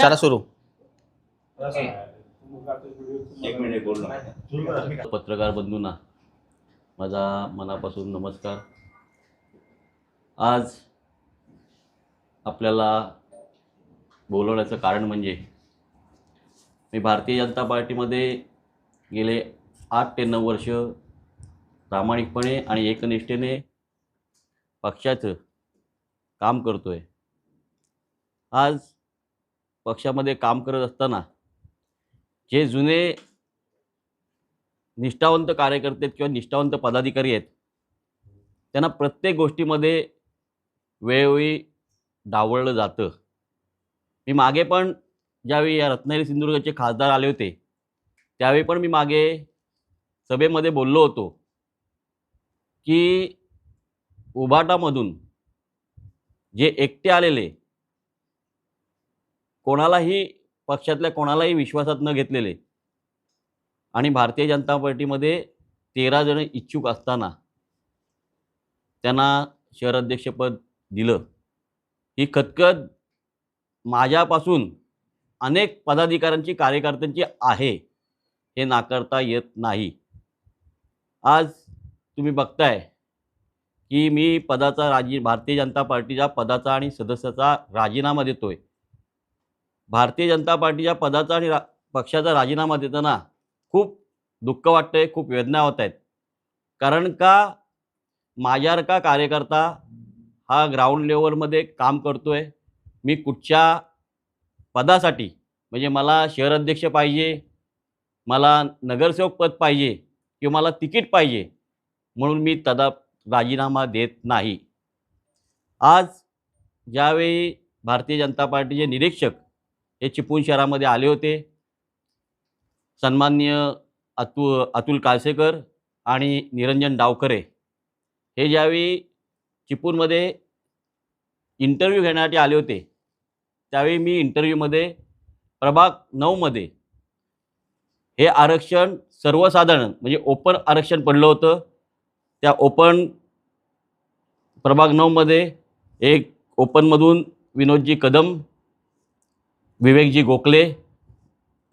चला सुरू. एक मिनिट बोल ना. पत्रकार बंधूंना माझा मनापासून नमस्कार. आज आपल्याला बोलवण्याचं कारण म्हणजे मी भारतीय जनता पार्टीमध्ये गेले आठ ते नऊ वर्ष प्रामाणिकपणे आणि एकनिष्ठेने पक्षाचं काम करतो आहे आज पक्षामध्ये काम करत असताना जे जुने निष्ठावंत कार्यकर्ते आहेत किंवा निष्ठावंत पदाधिकारी आहेत त्यांना प्रत्येक गोष्टीमध्ये वेळोवेळी डावळलं जातं. मी मागे पण ज्यावेळी या रत्नागिरी सिंधुदुर्गचे खासदार आले होते त्यावेळी पण मी मागे सभेमध्ये बोललो होतो की उभाटामधून जे एकटे आलेले कोणालाही पक्षातल्या कोणालाही विश्वासात न घेतलेले आणि भारतीय जनता पार्टीमध्ये तेरा जण इच्छुक असताना त्यांना शहर अध्यक्षपद दिलं. ही खतखत माझ्यापासून अनेक पदाधिकाऱ्यांची कार्यकर्त्यांची आहे हे नाकारता येत नाही. आज तुम्ही बघताय की मी पदाचा राजी भारतीय जनता पार्टीच्या पदाचा आणि सदस्याचा राजीनामा देतोय. भारतीय जनता पार्टीच्या पदाचा आणि रा पक्षाचा राजीनामा देताना खूप दुःख वाटतं आहे खूप वेदना होत आहेत. कारण का माझ्यासारखा कार्यकर्ता हा ग्राउंड लेवलमध्ये काम करतो आहे मी कुठच्या पदासाठी? म्हणजे मला शहर अध्यक्ष पाहिजे मला नगरसेवक पद पाहिजे किंवा मला तिकीट पाहिजे म्हणून मी तदा राजीनामा देत नाही. आज ज्यावेळी भारतीय जनता पार्टीचे निरीक्षक हे चिपळूण शहरामध्ये आले होते. सन्माननीय अतु अतुल काळसेकर आणि निरंजन डावकरे हे ज्यावेळी चिपळूणमध्ये इंटरव्ह्यू घेण्यासाठी आले होते त्यावेळी मी इंटरव्ह्यूमध्ये प्रभाग नऊमध्ये हे आरक्षण सर्वसाधारण म्हणजे ओपन आरक्षण पडलं होतं. त्या ओपन प्रभाग नऊमध्ये एक ओपनमधून विनोदजी कदम विवेकजी गोखले